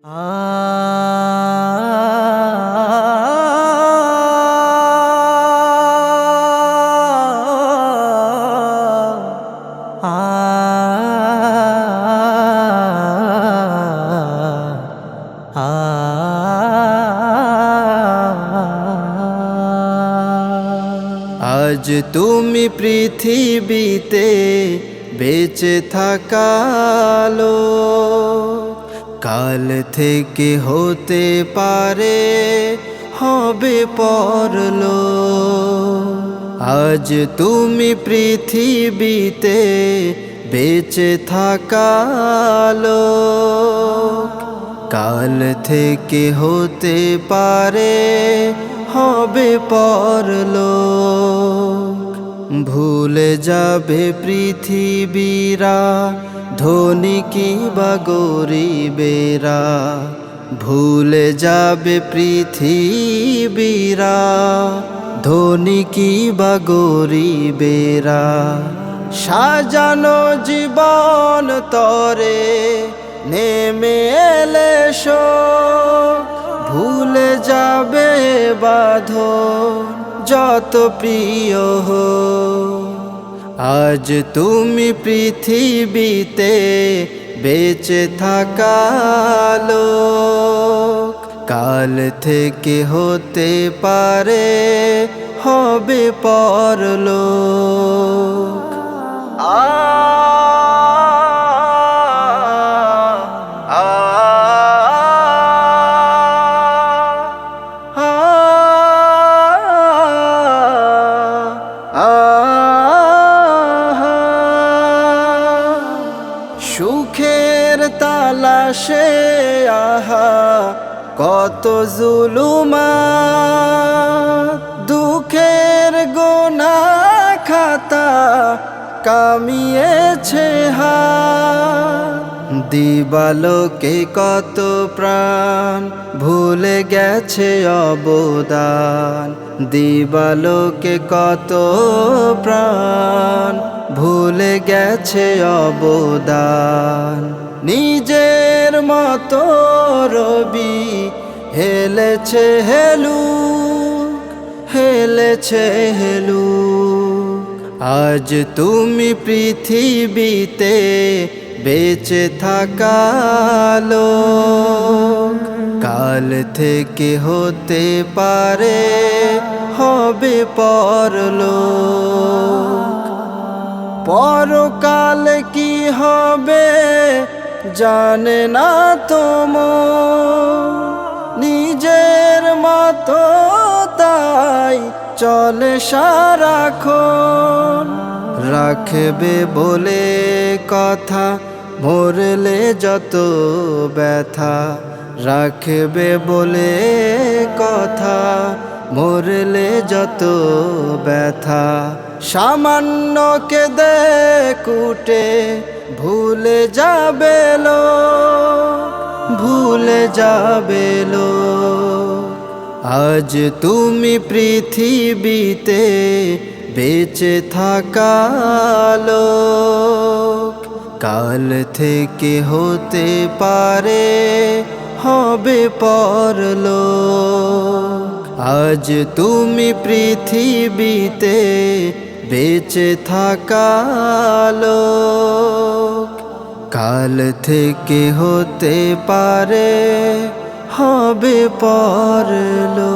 আজ তুমি পৃথিবীতে বেঁচে থাকালো। কাল থেকে হতে পারে, হবে পরলো। আজ তুমি পৃথিবীতে বেঁচে থাকালো কাল থেকে হতে পারে, হবে পরলো। ভুলে যাবে পৃথিবীরা, ধনী কি বা গরিবেরা। ভুলে যাবে পৃথিবীরা, ধনী কি বা গরিবেরা। সাজানো জীবন তরে নেমে এলে ভুলে যাবে বাঁধন যত প্রিয় আজ তুমি পৃথিবীতে বেঁচে থাকালো কাল থেকে হতে পারে হবে পরলোক। সুখের তালাশে, আহা, কত জুলুমা দুঃখের গোনা খাতা কামিয়েছে হা দিবালোকে কত প্রাণ ভুলে গেছে অবদান। দিবালোকে কত প্রাণ ভুলে গেছে অবদান। নিজের মতো রবি, হেলেছে হেলু হেলেছে হেলু আজ তুমি পৃথিবীতে বেঁচে থাকালো কাল থেকে হতে পারে, হবে পরলো পরকাল কি হবে জানে না তোম। নিজের মতো তাই চলে সারাক্ষণ। রাখবে বলে কথা, মরলে যত ব্যথা। রাখবে বলে কথা মরলে যত ব্যথা, সামান্য কেদে কুটে, ভুলে যাবে লো ভুলে যাবে লো আজ তুমি পৃথিবীতে বেঁচে থাকালো কাল থেকে হতে পারে, হবে পরলো আজ তুমি পৃথিবীতে বেঁচে থাকালো কাল থেকে হতে পারে হবে পরলো